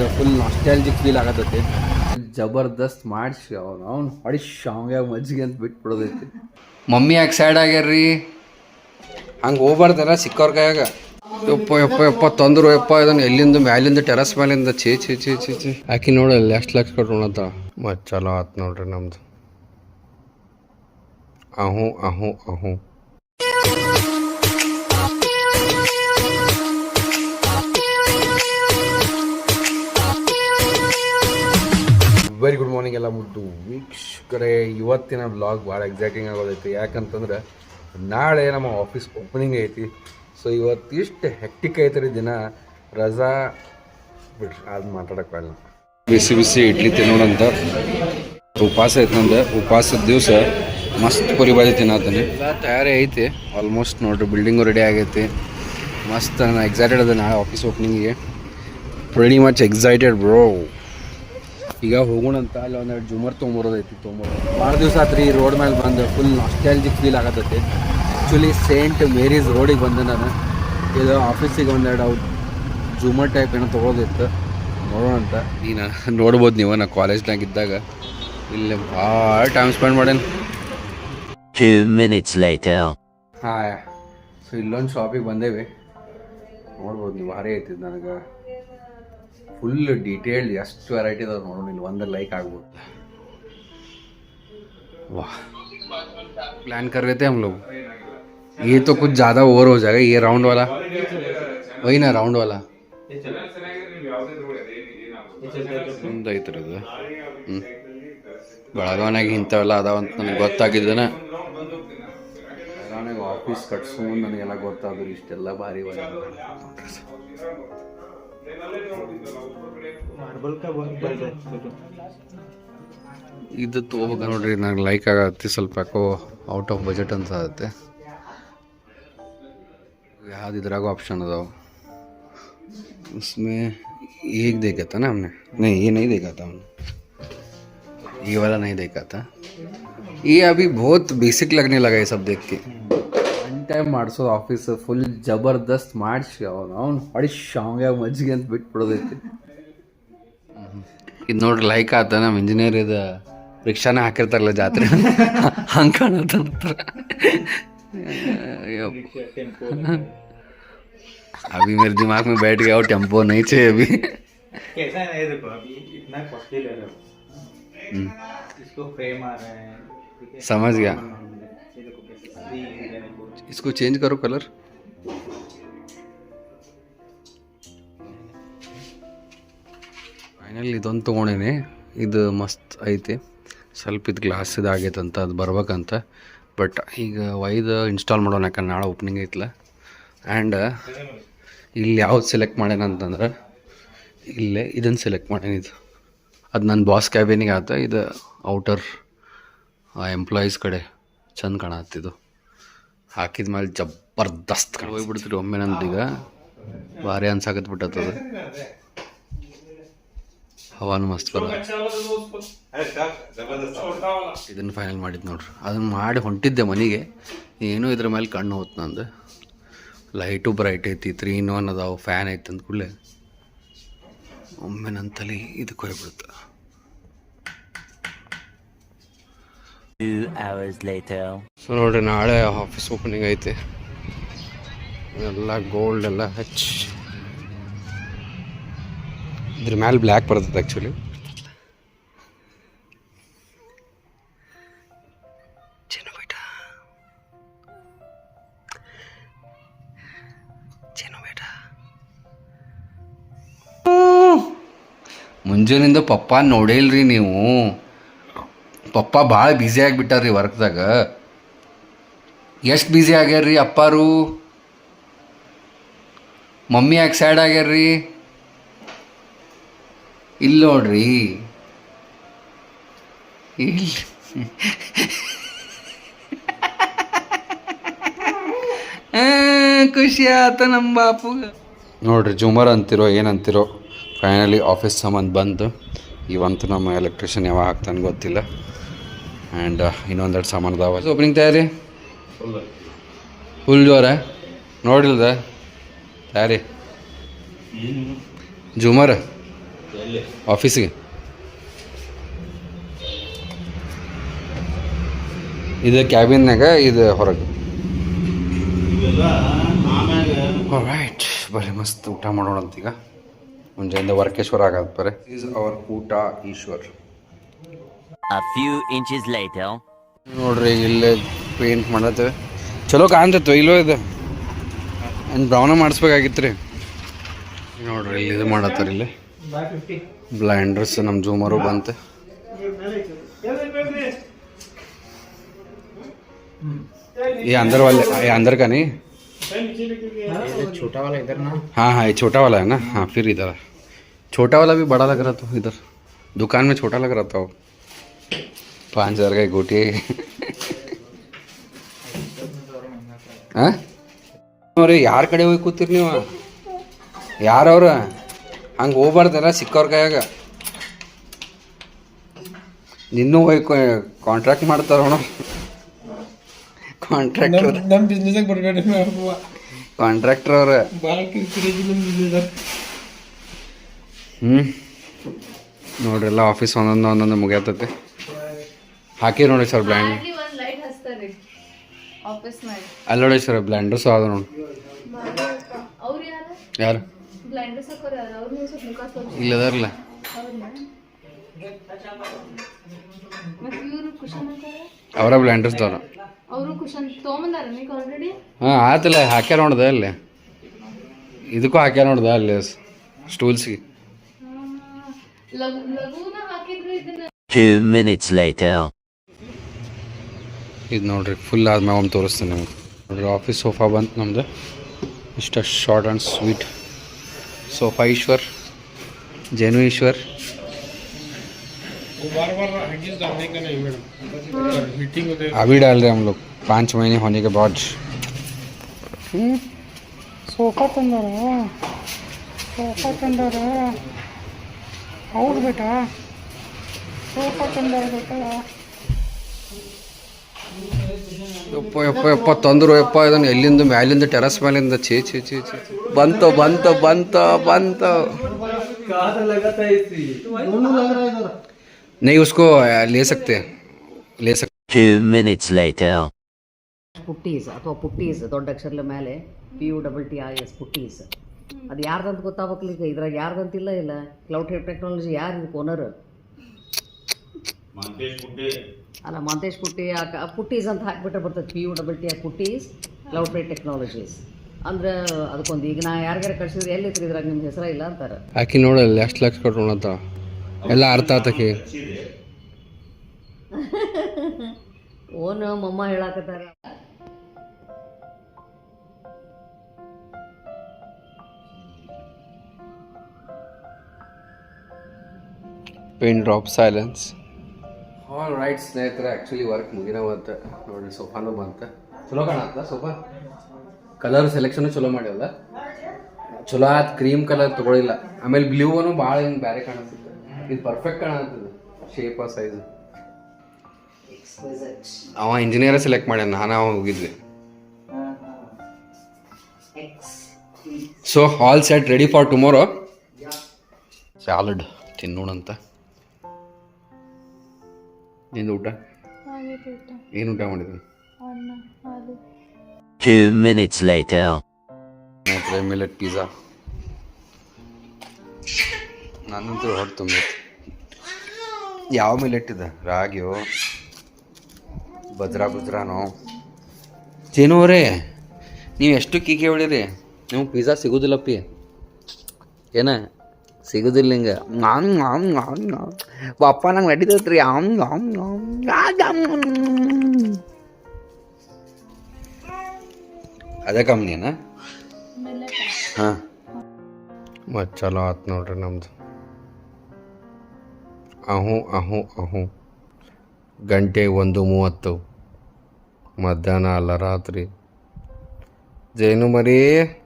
ಬಂದು full nostalgic feel ಆಗತ್ತೈತಿ. ಜಬರ್ದಸ್ತ್ ಮಾಡಿಸಿ ಅವನು ಅವ್ನು ಹೊಡಿ ಶಾಂಗ್ಯಾಗ ಮಜ್ಜಿಗೆ ಅಂತ ಬಿಟ್ಬಿಡೋದೈತಿ. ಮಮ್ಮಿ ಯಾಕೆ ಸ್ಯಾಡ್ ಆಗ್ಯಾರ್ರಿ? ಹಂಗೆ ಹೋಗ್ಬಾರ್ದಲ್ಲ ಸಿಕ್ಕವ್ರ ಕೈಯಾಗ. ಯಪ್ಪ ಯಪ್ಪ ಯಪ್ಪ ತಂದ್ರು ಯಪ್ಪ ಇದನ್ನ ಎಲ್ಲಿಂದ ಮ್ಯಾಲಿಂದ ಟೆರಸ್ ಮ್ಯಾಲಿಂದ ಚೇ ಚೇ ಚೇ ಚೇ ಚೇ ಆಕಿ ನೋಡಲ್ಲ ಎಷ್ಟು ಲಕ್ಷ ಕೊಟ್ಟು ಮತ್ತು ಮತ್ ಚಲೋ ಆತ್ ನೋಡ್ರಿ ನಮ್ದು. ಅಹು ಅಹು ಅಹು. ವೆರಿ ಗುಡ್ ಮಾರ್ನಿಂಗ್ ಎಲ್ಲ ಮುದ್ದು ವೀಕ್ಷಕರೇ ಇವತ್ತಿನ ಬ್ಲಾಗ್ ಭಾಳ ಎಕ್ಸೈಟಿಂಗ್ ಆಗೋದೈತಿ. ಯಾಕಂತಂದ್ರೆ ನಾಳೆ ನಮ್ಮ ಆಫೀಸ್ ಓಪನಿಂಗ್ ಐತಿ. ಸೊ ಇವತ್ತು ಇಷ್ಟು ಹೆಕ್ಟಿಕ್ ಐತ್ರಿ ದಿನ. ರಜಾ ಬಿಡ್ರಿ ಅದು ಮಾತಾಡಕ್ಕೆ ಬರಲ್ಲ ಬಿಸಿ ಬಿಸಿ ಇಡ್ಲಿ ತಿನ್ನೋಣಂತ. ಉಪವಾಸ ಐತೆ ನಂದು. ಉಪವಾಸದ ದಿವಸ ಮಸ್ತ್ ಪುರಿ ಬಾಜಿ ತಿನ್ನತ್ತೀನಿ. ತಯಾರಿ ಐತಿ. ಆಲ್ಮೋಸ್ಟ್ ನೋಡ್ರಿ ಬಿಲ್ಡಿಂಗು ರೆಡಿ ಆಗೈತಿ. ಮಸ್ತ್ ನಾನು ಎಕ್ಸೈಟೆಡ್ ಅದ ನಾಳೆ ಆಫೀಸ್ ಓಪನಿಂಗಿಗೆ ವೆರಿ ಮಚ್ ಎಕ್ಸೈಟೆಡ್ ಬ್ರೋ ಈಗ ಹೋಗೋಣ ಅಂತ ಅಲ್ಲಿ ಒಂದೆರಡು ಜುಮರ್ ತೊಗೊಂಬರೋದೈತಿ ತೊಗೊಂಬರೋದು. ಭಾಳ ದಿವಸ ಆತ್ರಿ ಈ ರೋಡ್ ಮೇಲೆ ಬಂದು ಫುಲ್ ನಾಸ್ಟ್ಯಾಲ್ಜಿಕ್ ಫೀಲ್ ಆಗತ್ತೈತಿ. ಆ್ಯಕ್ಚುಲಿ ಸೇಂಟ್ ಮೇರೀಸ್ ರೋಡಿಗೆ ಬಂದೆ ನಾನು. ಇದು ಆಫೀಸಿಗೆ ಒಂದೆರಡು ಅವು ಜುಮರ್ ಟೈಪ್ ಏನೋ ತೊಗೊಳೋದಿತ್ತು. ನೋಡೋಣ ಅಂತ. ನೀನು ನೋಡ್ಬೋದು ನೀವು ನಾ ಕಾಲೇಜ್ನಾಗ ಇದ್ದಾಗ. ಇಲ್ಲಿ ಭಾಳ ಟೈಮ್ ಸ್ಪೆಂಡ್ ಮಾಡೇನು. ಹಾಂ ಸೊ ಇಲ್ಲೊಂದು ಶಾಪಿಗೆ ಬಂದೇವಿ. ನೋಡ್ಬೋದು ನೀವು ಭಾರಿ ಐತಿ ನನಗೆ. ಫುಲ್ ಡೀಟೇಲ್ಡ್ ಎಷ್ಟು ವೆರೈಟಿ ಅದಾವೆ ನೋಡೋಣ ಇಲ್ಲಿ ಒಂದು ಲೈಕ್ ಆಗ್ಬೋದು वाह प्लान कर रहे थे हम लोग ये तो कुछ ज़्यादा ओवर हो जाएगा ये राउंड वाला वही ना राउंड वाला ಐತ್ರದು ಹ್ಞೂ ಬೆಳಗಾವನಾಗ ಇಂಥವೆಲ್ಲ ಅದಾವಂತ ನನಗೆ ಗೊತ್ತಾಗಿದ್ದೇನೆ ಬೆಳಗಾವನಾಗ ಆಫೀಸ್ ಕಟ್ಸ್ಕೊಂಡು ನನಗೆಲ್ಲ ಗೊತ್ತಾದ್ರು ಇಷ್ಟೆಲ್ಲ ಭಾರಿ ಇದು ತೊಗೋಬೇಕು ನೋಡ್ರಿ ನಂಗೆ ಲೈಕ್ ಆಗತ್ತೆ ಸ್ವಲ್ಪ ಯಾಕೋ ಔಟ್ ಆಫ್ ಬಜೆಟ್ ಅಂತ ಆಗತ್ತೆ ಯಾವ್ದು ಇದ್ರಾಗ ಆಪ್ಷನ್ अदाव उसमें एक देखा था ना हमने नहीं ये नहीं देखा था हमने ये वाला नहीं देखा था ये अभी बहुत बेसिक लगने लगा ये सब देख के ಒನ್ ಟೈಮ್ ಮಾಡಿಸೋದು ಆಫೀಸ್ ಫುಲ್ ಜಬರ್ದಸ್ತ್ ಮಾಡಿಸಿ ಅವನು ಅವ್ನು ಹೊಡಿ ಶಾವ್ಯಾಗ ಮಜ್ಜಿಗೆ ಅಂತ ಬಿಟ್ಬಿಡೋದೈತಿ ಇದು ನೋಡ್ರಿ ಲೈಕ್ ಆತ ನಮ್ಮ ಇಂಜಿನಿಯರ್ ಇದು ರಿಕ್ಷಾನ ಹಾಕಿರ್ತಾರಲ್ಲ ಜಾತ್ರೆ ಹಂಗೆ ಕಾಣತ್ತ अभी मेरे दिमाग में बैठ गया वो टेम्पो नहीं चाहिए अभी कैसा है देखो अभी इतना कॉस्टली ले रहे हो इसको फ्रेम आ रहा है ठीक है समझ गया ये देखो कैसे free है लेने को इसको चेंज करो कलर ಫೈನಲ್ ಇದೊಂದು ತೊಗೊಂಡೇನೆ ಇದು ಮಸ್ತ್ ಐತಿ ಸ್ವಲ್ಪ ಇದು ಗ್ಲಾಸ್ ಇದಾಗೈತಂತ ಅದು ಬರ್ಬೇಕಂತ ಬಟ್ ಈಗ ಒಯ್ದು ಇನ್ಸ್ಟಾಲ್ ಮಾಡೋಣ ಯಾಕಂದ್ರೆ ನಾಳೆ ಓಪನಿಂಗ್ ಐತಲ್ಲ ಆ್ಯಂಡ್ ಇಲ್ಲಿ ಯಾವ್ದು ಸೆಲೆಕ್ಟ್ ಮಾಡ್ಯಾನ ಅಂತಂದ್ರೆ ಇಲ್ಲೇ ಇದನ್ನು ಸೆಲೆಕ್ಟ್ ಮಾಡೇನಿ ಇದು ಅದು ನನ್ನ ಬಾಸ್ ಕ್ಯಾಬಿನಿಗೆ ಆತ ಇದು ಔಟರ್ ಎಂಪ್ಲಾಯೀಸ್ ಕಡೆ ಚಂದ ಕಾಣತ್ತಿದ್ದು ಹಾಕಿದ ಮೇಲೆ ಜಬರ್ದಸ್ತ್ ಹೋಗ್ಬಿಡ್ತೀರಿ ಒಮ್ಮೆ ನಂದೀಗ ಭಾರಿ ಅನ್ಸಾಕತ್ ಬಿಟ್ಟತ್ತದ ಹವಾನು ಮಸ್ತ್ ಬರ. ಇದನ್ನು ಫೈನಲ್ ಮಾಡಿದ್ದು ನೋಡ್ರಿ. ಅದನ್ನು ಮಾಡಿ ಹೊಂಟಿದ್ದೆ ಮನೆಗೆ. ಏನು ಇದ್ರ ಮೇಲೆ ಕಣ್ಣು ಹೋತ್ ನಂದು. ಲೈಟು ಬ್ರೈಟ್ ಐತಿ ತ್ರೀ ಇನ್ ಒನ್ ಅದಾವ ಫ್ಯಾನ್ ಐತಿ ಅಂದ ಕೂಡಲೇ ಒಮ್ಮೆ ನನ್ನ ತಲೆ ಇದಕ್ಕೆ ಹೋಗ್ಬಿಡುತ್ತೆ Two hours later. ಸೊ ನೋಡ್ರಿ ನಾಳೆ ಆಫೀಸ್ ಓಪನಿಂಗ್ ಐತೆ. ಎಲ್ಲ ಗೋಲ್ಡ್ ಎಲ್ಲ ಹಚ್ ಇದ್ರ ಮ್ಯಾಲೆ ಬ್ಲ್ಯಾಕ್ ಬರ್ತದೆ ಆ್ಯಕ್ಚುಲಿ ಮುಂಜಾನಿಂದ ಪಪ್ಪ ನೋಡೇ ನೀವು. ಪಪ್ಪ ಭಾಳ ಬ್ಯುಸಿ ಆಗಿಬಿಟ್ಟಾರ್ರಿ ವರ್ಕ್ದಾಗ ಎಷ್ಟು ಬ್ಯುಸಿ ಆಗ್ಯಾರ್ರಿ ಅಪ್ಪಾರು? ಮಮ್ಮಿ ಯಾಕೆ ಸ್ಯಾಡ್ ಆಗ್ಯಾರ್ರಿ? ಇಲ್ಲಿ ನೋಡ್ರಿ. ಇಲ್ಲಿ ಖುಷಿ ಆತ ನಮ್ಮ ಬಾಪು ನೋಡ್ರಿ, ಜುಮರ್ ಅಂತಿರೋ, ಏನಂತಿರೋ ಫೈನಲಿ ಆಫೀಸ್ ಸಂಬಂಧ ಬಂದು ಇವಂತೂ ನಮ್ಮ ಎಲೆಕ್ಟ್ರಿಷಿಯನ್ ಯಾವಾಗ ಹಾಕ್ತಾನೆ ಗೊತ್ತಿಲ್ಲ. ಆ್ಯಂಡ್ ಇನ್ನೊಂದೆರಡು ಸಾಮಾನು ಅದಾವ. ಓಪನಿಂಗ್ ತಯಾರಿ? ಫುಲ್ ಜೋರ? ನೋಡಿಲ್ದ? ತಯಾರಿ? ಜುಮರ್? ಆಫೀಸಿಗೆ? ಇದು ಕ್ಯಾಬಿನ್ನಾಗ ಇದು ಹೊರಗೆ? ರೈಟ್ ಬರೀ ಮಸ್ತ್ ಊಟ ಮಾಡೋಣ ಅಂತೀಗ ಮುಂಜಾನೆ ವರ್ಕೇಶ್ವರ ಆಗತ್ತೆ ಬರೀ. ಈಸ್ ಅವರ್ ಊಟ Eshwar A few inches later. ನೋಡ್ರಿ ಇಲ್ಲೇ ಪೇಂಟ್ ಮಾಡತ್ತೇವೆ ಚಲೋ ಕಾಣ್ತೈತೆ ಇಲ್ಲೋ ಇದು ಏನು ಬ್ರೌನ ಮಾಡಿಸ್ಬೇಕಾಗಿತ್ತು ರೀ ನೋಡ್ರಿ ಇಲ್ಲಿ ಇದು ಮಾಡತ್ತಾರ ಇಲ್ಲಿ ಬ್ಲೈಂಡರ್ಸ್ ನಮ್ಮ ಜೂಮರು ಬಂತೆ ये अंदर वाले ये अंदर का नहीं छोटा वाला इधर ना हाँ हाँ ये छोटा वाला है ना हाँ फिर इधर है। छोटा वाला भी बड़ा लग रहा था इधर दुकान में छोटा लग रहा था वो पाँच हजार का एक गोटी ಹಾಂ ಅವ್ರಿ ಯಾರ ಕಡೆ ಹೋಗಿ ಕೂತೀರಿ ನೀವು ಯಾರವ್ರ ಹಂಗೆ ಹೋಗ್ಬಾರ್ದಲ್ಲ ಸಿಕ್ಕವ್ರ ಕೈಯಾಗ ನಿನ್ನೂ ಹೋಗಿ ಕಾಂಟ್ರಾಕ್ಟ್ ಮಾಡ್ತಾರ ಅಣ್ಣ ಕಾಂಟ್ರಾಕ್ಟರ್ ನಮ್ಮ ಬಿಸ್ನೆಸ್ ಬರಬೇಡಿ ಕಾಂಟ್ರಾಕ್ಟರ್ ಅವ್ರ ಭಾಳ ಕಿರಿಕಿರಿ ನಮ್ಮ ಬಿಸ್ನೆಸ್ ಹ್ಞೂ ನೋಡ್ರಿ ಎಲ್ಲ ಆಫೀಸ್ ಒಂದೊಂದು ಒಂದೊಂದು ಮುಗಿಯತೈತಿ ಹಾಕಿ ನೋಡಿ ಸರ್ ಬ್ಲ್ಯಾಂಡ್ ಅಲ್ಲಿ ಒಂದ್ ಲೈಟ್ ಹಚ್ತಾರೆ. ಆಫೀಸ್ ನಾಗ ಅಲ್ಲಿ ನೋಡಿ ಸರ್ ಬ್ಲ್ಯಾಂಡರ್ಸು ಅದ ನೋಡಿ. ಅವ್ರು ಯಾರು? ಇಲ್ಲದಾರಲ್ಲ ಅವರ ಬ್ಲ್ಯಾಂಡರ್ಸ್ ಅವರು ಹಾಂ ಆತಲ್ಲ ಹಾಕ್ಯಾರ ನೋಡ್ದೆ ಅಲ್ಲಿ. ಇದಕ್ಕೂ ಹಾಕ್ಯಾರ ನೋಡ್ದೆ ಅಲ್ಲಿ ಸ್ಟೂಲ್ಸ್ಗೆ Two minutes later. ಇದು ನೋಡ್ರಿ ಫುಲ್ ಆದ್ಮೇಲೆ ಒಮ್ಮೆ ತೋರಿಸ್ತೀನಿ ನಿಮ್ಗೆ ನೋಡ್ರಿ ಆಫೀಸ್ ಸೋಫಾ ಬಂತು ನಮ್ದು ಇಷ್ಟ short and sweet sofa Ishwar ಜೇನು ಈಶ್ವರ್ वो बार बार हगीज डालने का नहीं मैडम हीटिंग होते अभी डाल रहे हैं हम लोग पाँच महीने होने के बाद ಸೋಫಾ ತಂದಾರ ಸೋಫಾ ತಂದಾರ ಹೌದು ಬೇಟ ಸೋಫಾ ತಂದಾರ ಬೇಟ ಯಪ್ಪ ಯಪ್ಪ ಯಪ್ಪ ತಂದ್ರು ಯಪ್ಪ ಇದನ್ನು ಎಲ್ಲಿಂದ ಮ್ಯಾಲಿಂದ ಟೆರಸ್ ಮೇಲಿಂದ ಛೇ ಛೇ ಛೇ ಛೇ ಛೇ. ಬಂತು ಬಂತು ಬಂತು ಬಂತು नहीं उसको ले सकते ले सकते Two minutes later. ಪುಟ್ಟೀಸ್ ಅಥವಾ ಪುಟ್ಟೀಸ್ ದೊಡ್ಡ ಅಕ್ಷರದ ಮೇಲೆ P U double T I S Puttis ಅದು ಯಾರ್ದಂತ ಗೊತ್ತಾಗ್ಬೇಕಲ್ಲ ಈಗ ಇದ್ರಾಗ ಯಾರ್ದಂತಿಲ್ಲ ಇಲ್ಲ ಕ್ಲೌಡ್ ಹೇರ್ ಟೆಕ್ನಾಲಜಿ ಯಾರು ಇದಕ್ಕೆ ಓನರ್ ಮಂತೇಶ್ ಗುಡ್ಡೆ ಅಲ್ಲ ಮಾಂತೇಶ್ ಪುಟ್ಟಿ ಆ ಕ- ಪುಟ್ಟೀಸ್ ಅಂತ ಹಾಕ್ಬಿಟ್ರೆ ಬರ್ತದೆ. ಪಿ ಯು ಡಬಲ್ ಟಿ ಆ ಪುಟ್ಟೀಸ್ ಕ್ಲೌಡ್ ಹೇರ್ ಟೆಕ್ನಾಲಜೀಸ್ ಅಂದ್ರೆ ಅದಕ್ಕೊಂದು ಈಗ ನಾ ಯಾರಿಗಾರ ಕಳ್ಸಿದ್ರೆ ಎಲ್ಲಿ ಇದ್ರಾಗ ನಿಮ್ಮ ಹೆಸರ ಇಲ್ಲ ಅಂತಾರೆ. ಆಕಿ ನೋಡಲ್ಲ ಎಷ್ಟು ಲಕ್ಷ ಕೊಟ್ಟು ಎಲ್ಲ ಅರ್ಥ ಆತಕಿ. ಓನ್ ಮಮ್ಮ ಹೇಳಾಕತ್ತಾರ. Pin drop silence all right ಸ್ನೇಹಿತರೆ ಆ್ಯಕ್ಚುಲಿ ವರ್ಕ್ ಮುಗಿದಾವಂತ ನೋಡಿ, ಸೋಫಾನು ಬಂತ. ಚಲೋ ಕಾಣತ್ತ ಸೋಫಾ? ಕಲರ್ ಸೆಲೆಕ್ಷನ್ ಚಲೋ ಮಾಡ್ಯವಲ್ಲ? ಚಲೋ ಆತ್ ಕ್ರೀಮ್ ಕಲರ್ ತೊಗೊಳಿಲ್ಲ. ಆಮೇಲೆ ಬ್ಲೂನು ಭಾಳ ಹಿಂಗೆ ಬೇರೆ ಕಾಣಿಸುತ್ತೆ ಇದು ಪರ್ಫೆಕ್ಟ್ ಕಾಣತ್ತದ ಶೇಪ ಸೈಜ್ ಅವ ಇಂಜಿನಿಯರ್ ಸೆಲೆಕ್ಟ್ ಮಾಡ್ಯಾನ, ನಾನು ಅವ ಹೋಗಿದ್ವಿ. So hall set ready for tomorrow salad ತಿನ್ನೋಣಂತ. ನಿಂದು ಊಟ? ಏನು ಊಟ Two minutes later. ಮಾತ್ರ ಮಿಲೆಟ್ ಪಿಜ್ಜಾ ನಾನಂತೂ ಹೊಟ್ಟೆ ತುಂಬೈತಿ ಯಾವ ಮಿಲೆಟ್ ಇದೆ ರಾಗಿಯೋ? ಬಜ್ರಾ ಬಜ್ರಾನೋ ಚೇನು ಅವರೇ ನೀವು ಎಷ್ಟು ಕೀಕೆ ಹೊಡೀರಿ ನಿಮ್ಗೆ ಪಿಜ್ಜಾ ಸಿಗೋದಿಲ್ಲಪ್ಪಿ. ಏನ? ಸಿಗೋದಿಲ್ಲ ಹಿಂಗೆ. ಪಪ್ಪ ನಂಗೆ ನಡೀತೈತ್ರಿ. ಅದೇ ಕಂಪ್ನಿನಾ ಹಾಂ. ಮತ್ತು ಚಲೋ ಆತು ನೋಡ್ರಿ ನಮ್ದು. ಅಹು ಅಹು ಅಹು. ಗಂಟೆ ಒಂದು ಮೂವತ್ತು. ಮಧ್ಯಾಹ್ನ ಅಲ್ಲ ರಾತ್ರಿ. ಜೇನು ಮರಿ.